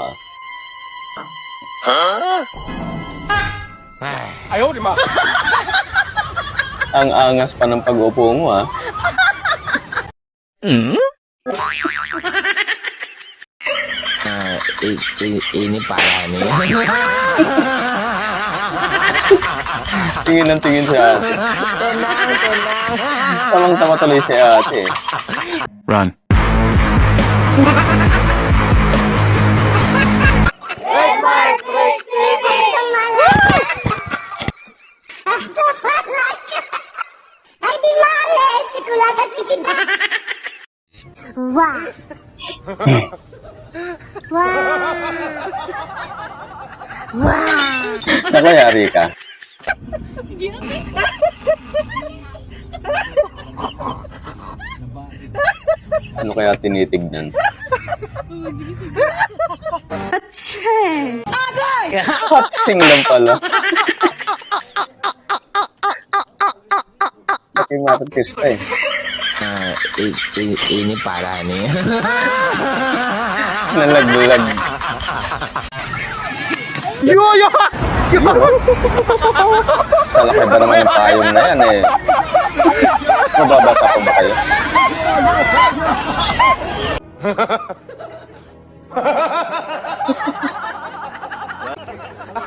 tama. Ayaw, di ma. Ang angas pa ng pag-upo mo ah. Ah, i- i- ini para nih. Tingin ng tingin si ate. tenang. Tamang-tama tuloy si ate. Run. Wah. Wah. Wah. Nakayari ka. Ano kaya tinitignan? Hatsing lang pala. Pati marites pa eh. Ah, i- i- ini para nih. Nalaglag. Sa laki ba naman yung payong na yan eh. Mababata pa ba kayo?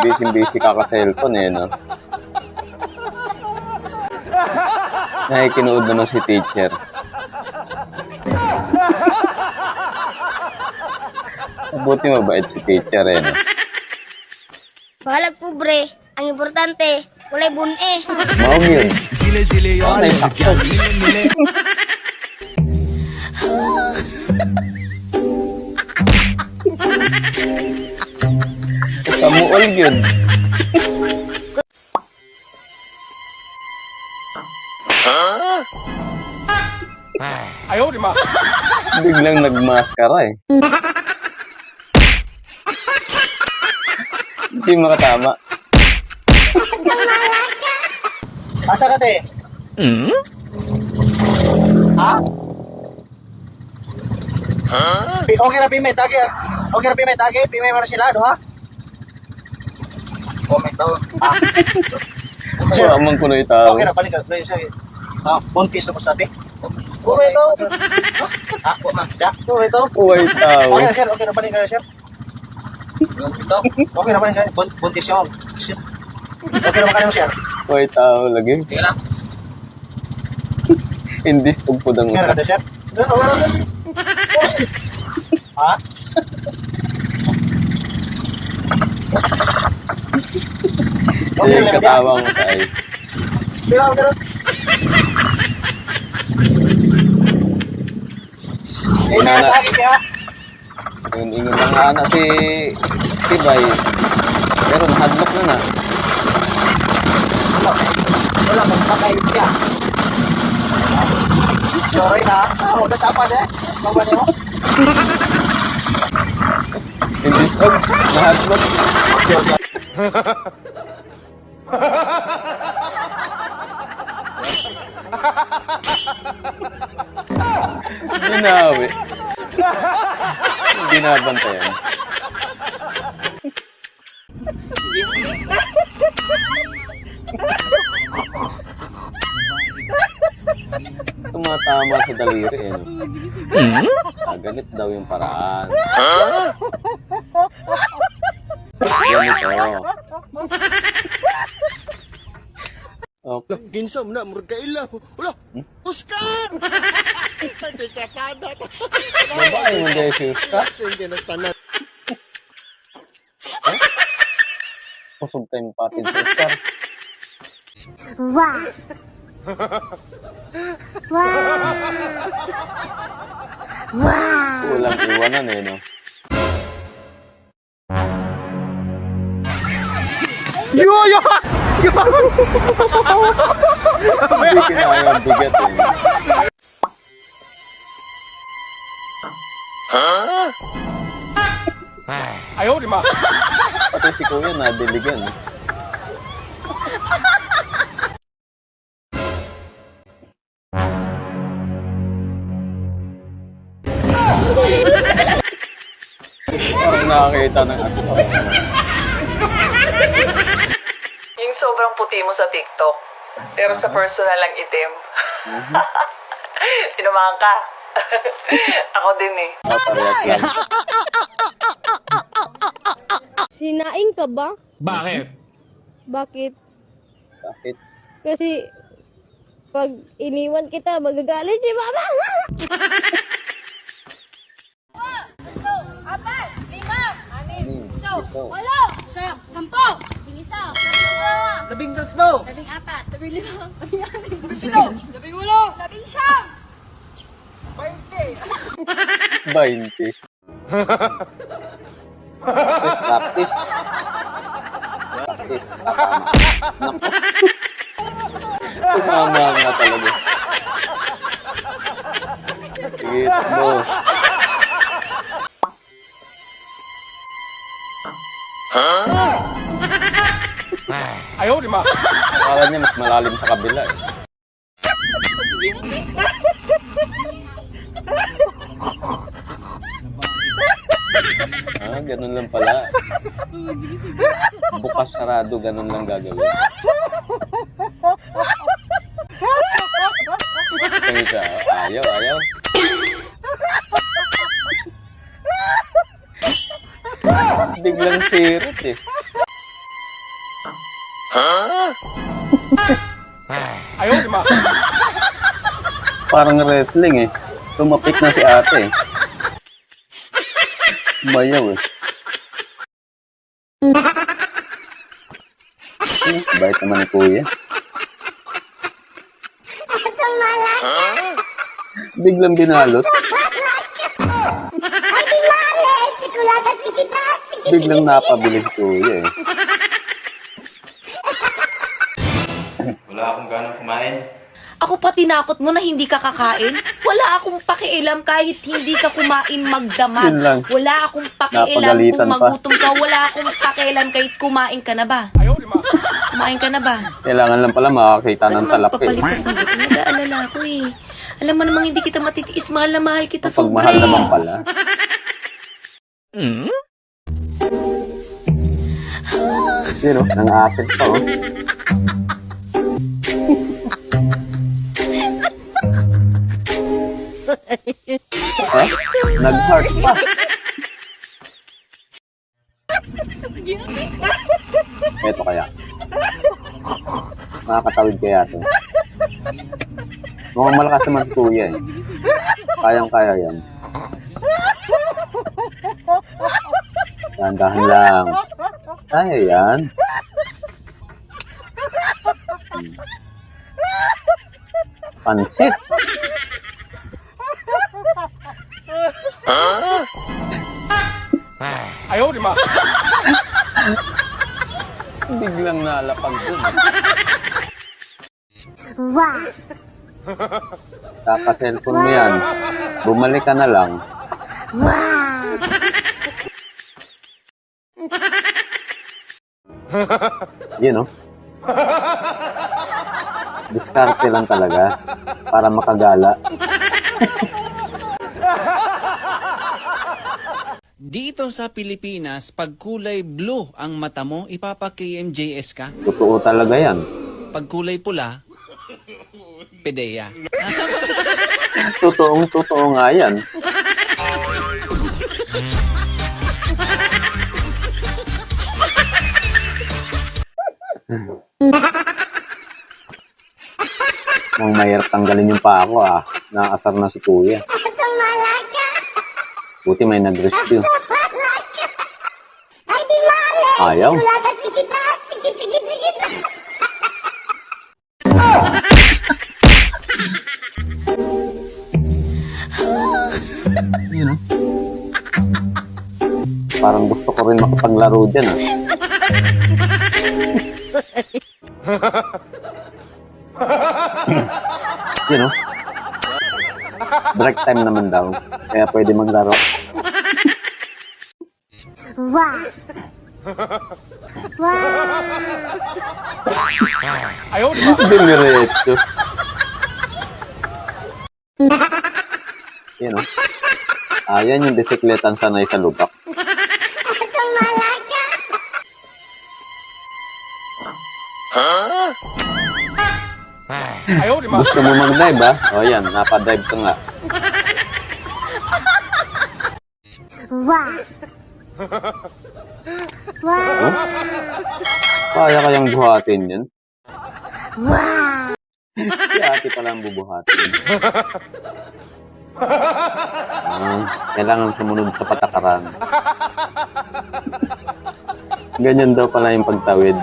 Busy-busy ka ka cellphone eh, no? Nakikinood naman si teacher. Mabuti mabait si teacher eh, no? Bahalag pobre. Ang importante, walay bun-e. Mawag yun. Oh, naisakto. Kamuol yun. Ayaw, di ma. Biglang nagmaskara eh. Hindi makatama. Asa ka te? Hmm? Ha? Pi- Okay na pimay, tagi. ah. Okay na pimay, tagi. Pimay mo na sila, do ha? Comment daw. Ah, So, amang kuno itaw. okay na, balik ka. Balik siya. Ah, buntis na po sa ate. Okay daw. Ha? Ya, okay daw. Uway tao. Okay na, sir. Okay na, balik ka, sir. Okay na, balik ka. Bun- Buntis siya, ma'am. Okay na, makalim, sir. Uway tao lagi. Okay na. Indis Meron usa. ka, sir. Ha? Sige, katawa mo sa ay. Pero, pero. Eh, Wala na. nakatagi ka. Yun, ingon na nga na si si Bay. Pero hadlock na na. Ano? Wala, magsakay ka. Sorry na. Oh, natapa na. Baba niyo. Indis ug nahadlock. Binawi. Binabantayan. Tumatama sa daliri eh. Ah, ganit daw yung paraan. Ganito. Okay. Ginsa mo na, murag kailaw. Wala, Oscar! Hindi ka sana. Babae mo dahil si Oscar. Hindi na tanan. Kusog tayong patid si Oscar. Wah. Wah. Wah. Walang iwanan eh, no? Yoyo! Hindi kinaya ang bigat eh. Ayaw, di ma. Pati si Kuya nadiligan. eh. Parang nakakita ng aso. Yung sobrang puti mo sa TikTok, pero sa personal lang itim. Tinumahan ka. Ako din eh. Sinaing ka ba? Bakit? Bakit? Bakit? Kasi pag iniwan kita, magagalit si mama. Hmm, ito. Labing tatlo. Bainte. Practice, practice. Practice. Tumama nga talaga. Sige, takbo. Ayaw, di ba? Akala niya mas malalim sa kabila eh. Ah, ganun lang pala. Bukas sarado, ganun lang gagawin. Kaya siya, ayaw, ayaw. Biglang sirot eh. Ayaw, di ba? Parang wrestling eh. Tumapik na si ate eh. Mayaw eh. Hmm, Bait naman ni kuya. Biglang binalot. Biglang napabili si kuya eh. Wala akong ganang kumain. Ako pa tinakot mo na hindi ka kakain? Wala akong pakialam kahit hindi ka kumain magdamag. Wala akong pakialam Napagalitan kung pa. magutom ka. Wala akong pakialam kahit kumain ka na ba? Kumain ka na ba? Kailangan lang pala makakita ng Ano salapi. magpapalipas ng gutom? Nag-aalala ako eh. Alam mo namang hindi kita matitiis. Mahal na mahal kita Kapag sobra mahal eh. naman pala. Yun o, nang-aakit pa oh. Eh? Nag-heart pa. Eto kaya. Makakatawid kaya to. Mukhang malakas naman si kuya eh. Kayang-kaya yan. Dahan-dahan lang. Kaya yan. Hmm. Pansit. Ayaw, di ba? Biglang nalapag dun. Wow. Kaka-cellphone mo yan. Bumalik ka na lang. Wow. Yun, no? Diskarte lang talaga para makagala. Dito sa Pilipinas, pag kulay blue ang mata mo, ipapa-KMJS ka. Totoo talaga yan. Pag kulay pula, pedeya. Totoong totoo nga yan. Mukhang mahirap tanggalin yung pa ako ah. Nakasar na si kuya. Buti may nag-rescue. Ayaw. Yun know? Parang gusto ko rin makapaglaro dyan ah. you know? Break time naman daw. Kaya pwede maglaro. Wow. Wow. Ayaw, di ba? Dumiretso. you know? Ayan yung bisikletan sanay sa lubak. Ayaw, di ma. Gusto mo mag-dive ha? O yan, napa-dive ka nga. Wow. Wow. Kaya kayang buhatin yan? Wow. Si ate pala ang bubuhatin. Ah, kailangan sumunod sa patakaran. Ganyan daw pala yung pagtawid.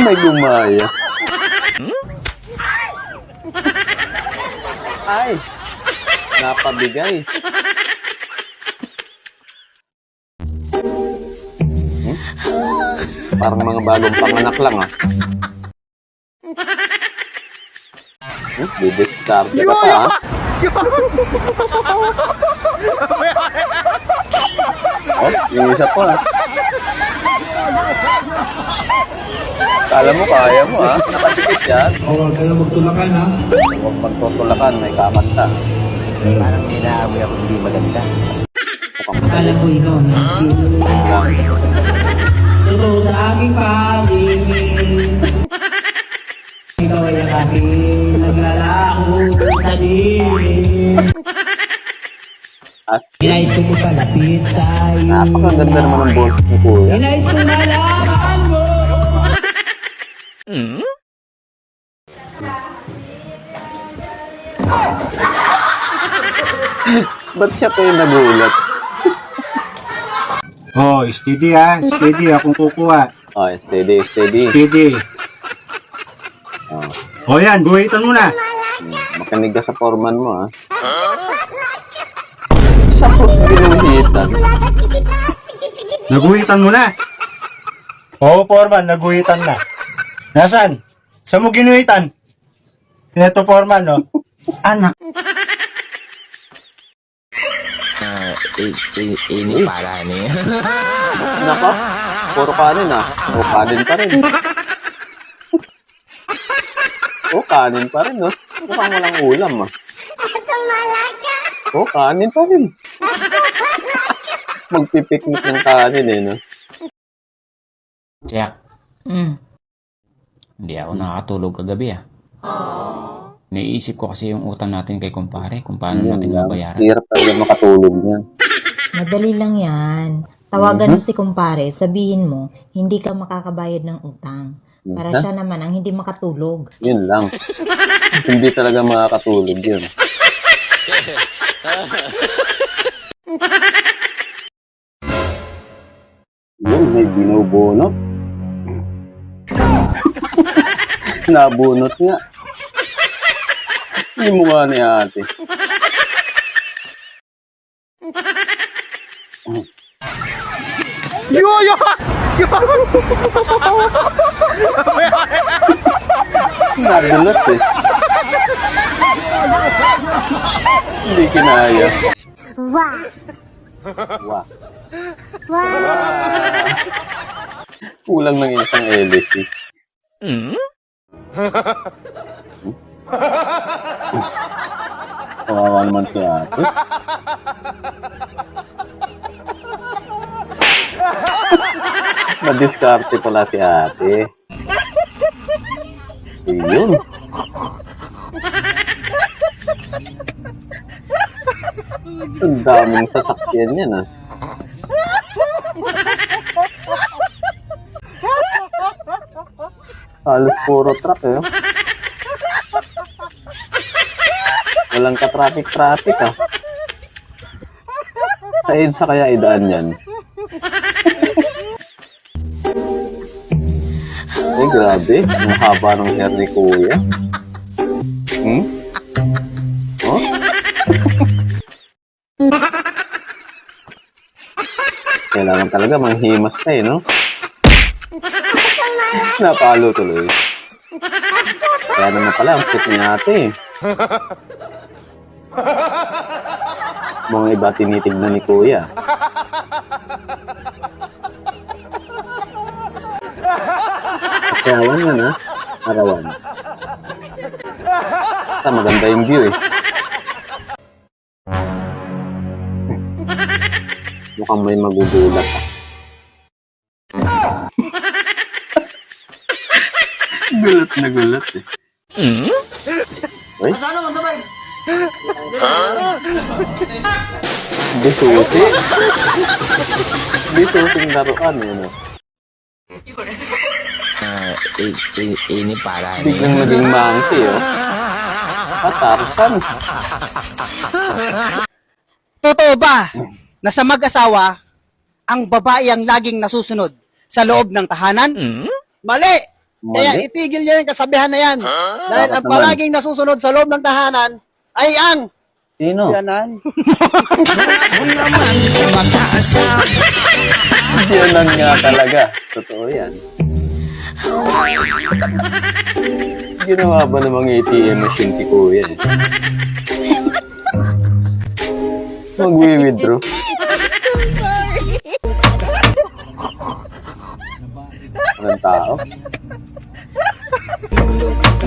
May gumaya. Ay! Napabigay. Parang mga bagong panganak lang ah. Hmm? Didiscard ka pa ah. Oh, yung isa pa ah. Kala mo kaya mo ah. Nakadikit yan. Huwag kayo magtulakan ha. Huwag magtutulakan, may kamanta. Parang nilaamoy ako hindi maganda. Akala ko ikaw na. Aking paningin. Ikaw ay ang aking naglalako sa dilim. Inais ko palapit sa'yo. Napakaganda naman ng boses ni Kuya. Inais ko malaman mo. Ba't siya kayo nagulat? Oh, steady ha. Steady akong kukuha. Oh, steady, steady. Steady. Oh, O yan, guhitan mo na. hmm, makinig ka sa foreman mo, ah. Sapos binuhitan. Naguhitan mo na. Oo, Foreman, naguhitan na. Nasaan? Saan mo ginuhitan? Ito, Foreman, no? Anak. Ah, i- i- ini pala ni. Naka, puro kanin, ah. O, kanin pa rin. O, kanin pa rin, no? Mukhang walang ulam, ah. O, kanin pa rin. Magpipiknik ng kanin, eh, no? Jack, Mm. hindi ako nakakatulog kagabi ah. Naiisip ko kasi yung utang natin kay kumpare, kung paano Yun natin lang. mabayaran. Hirap talaga makatulog niyan. Madali lang yan. Tawagan mo si kumpare, sabihin mo, hindi ka makakabayad ng utang. Para siya naman ang hindi makatulog. Yun lang. Hindi talaga makakatulog yun. Yun, may binubunot. Nabunot nga. Yung mukha ni ate. Nadulas eh. Hindi kinaya. Wow. Wow. Wow. Kulang ng isang LC. Kawawa naman si ate. Madiskarte pala si ate. Iyon. Ang daming sasakyan yan ah. Halos puro truck eh. Walang ka-traffic-traffic ah. Sa EDSA kaya idaan yan. Grabe. Ang haba ng hair ni Kuya. Hmm? Oh? Kailangan talaga manghimas ka eh, no? Napalo tuloy. Kaya naman pala, ang cute niya ate. eh. Mga iba tinitignan ni Kuya. Arawan yan, ha? Arawan. Ah, maganda yung view, eh. Mukhang may magugulat. gulat na gulat eh. Uy? Di susi. Di susing laruan yun. ah. I- i- ini para Biglang ni. naging monkey oh. Patarsan. Totoo ba na sa mag-asawa, ang babae ang laging nasusunod sa loob ng tahanan? Mali! Kaya Mali. itigil niyo yung kasabihan na yan. Dahil Bakit ang naman? palaging nasusunod sa loob ng tahanan ay ang Sino? yanan. Yun lang nga talaga. Totoo yan. Ginawa ba namang ATM machine si Kuya eh? Magwi-withdraw. Walang tao.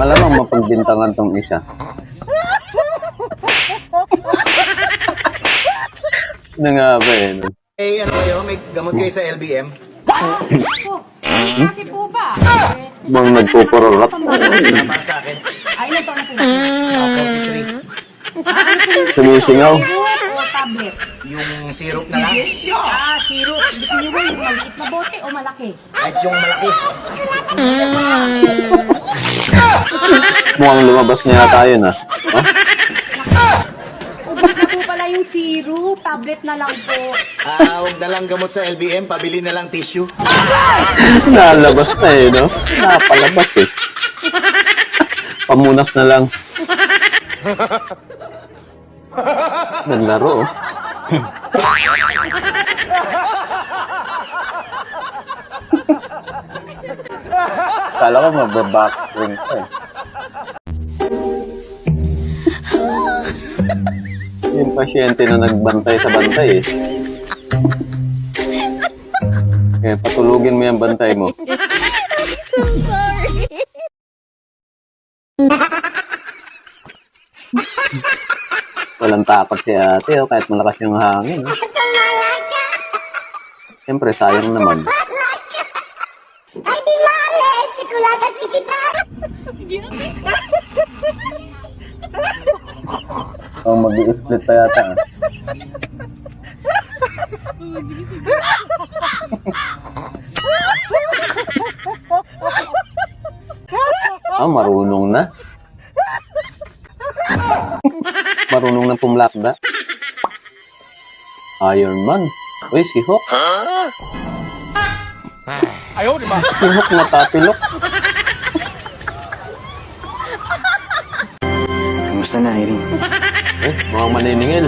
Malamang mapagbintangan tong isa. Ano nga ba eh? no? Ano kayo? May gamot kayo sa LBM? Kasi po ba? Bang nagpupururat. Para sa akin. Ay, ito na po. Sumisingaw. Tablet? Yung syrup na lang. Ah, syrup. Gusto niyo ba yung maliit na bote o malaki? Kahit yung malaki. Mukhang lumabas na yata yun ah. Ubus na po yung syrup. Tablet na lang po. Ah, huwag na lang gamot sa LBM, pabili na lang tissue. Nalabas na eh, no? Napalabas eh. Pamunas na lang. Naglaro oh. Kala ko mababackstring ka eh. Yung pasyente na nagbantay sa bantay eh. Eh, patulugin mo yung bantay mo. Walang takot si ate, oh, kahit malakas yung hangin. Oh. Siyempre, sayang naman. Ay, di mali! Sikulata si kita! Oh, mag split pa yata. ah. Ah, marunong na. marunong na pumlakda. Iron Man. Uy, si Hulk. Ayaw, di ba? Si Hulk natapilok. Kamusta na, Irene? Eh, mga maniningil.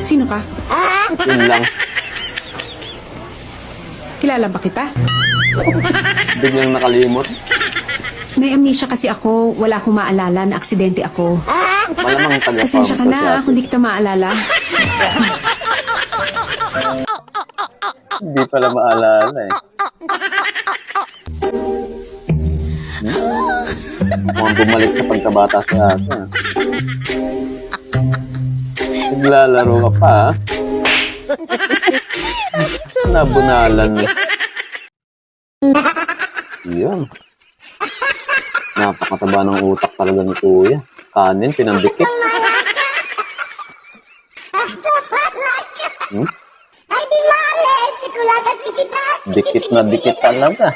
Sino ka? Yun lang. Kilala ba kita? Biglang nakalimot. May amnesia kasi ako. Wala akong maalala na aksidente ako. Malamang taga-farm Pasensya ka na kung di kita maalala. Hindi pala maalala eh. Hmm? Mukhang bumalik sa pagkabata si ate. Naglalaro ka pa ah. Nabunalan eh. Yun. Napakataba ng utak talaga ni Kuya. Kanin, pinandikit. Hmm? Dikit na dikit talaga.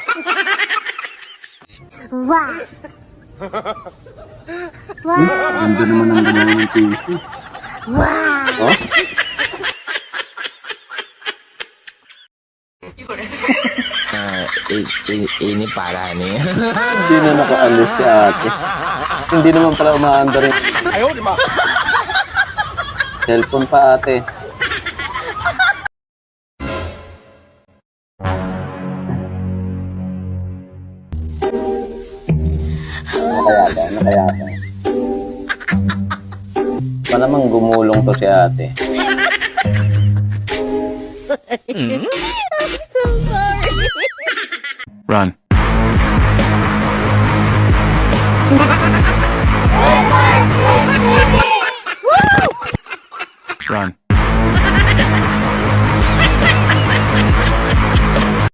Wow! Ganda naman ang ginawa ng PC. Wow! Oh? Ah, uh, ini para ni. Hindi na nakaalis si ate. Hindi naman pala umaandar yung... Ayaw, di ba? Cellphone pa ate. Nakayata, nakayata namang gumulong to si ate. Mm? I'm so sorry. Run. One more, one.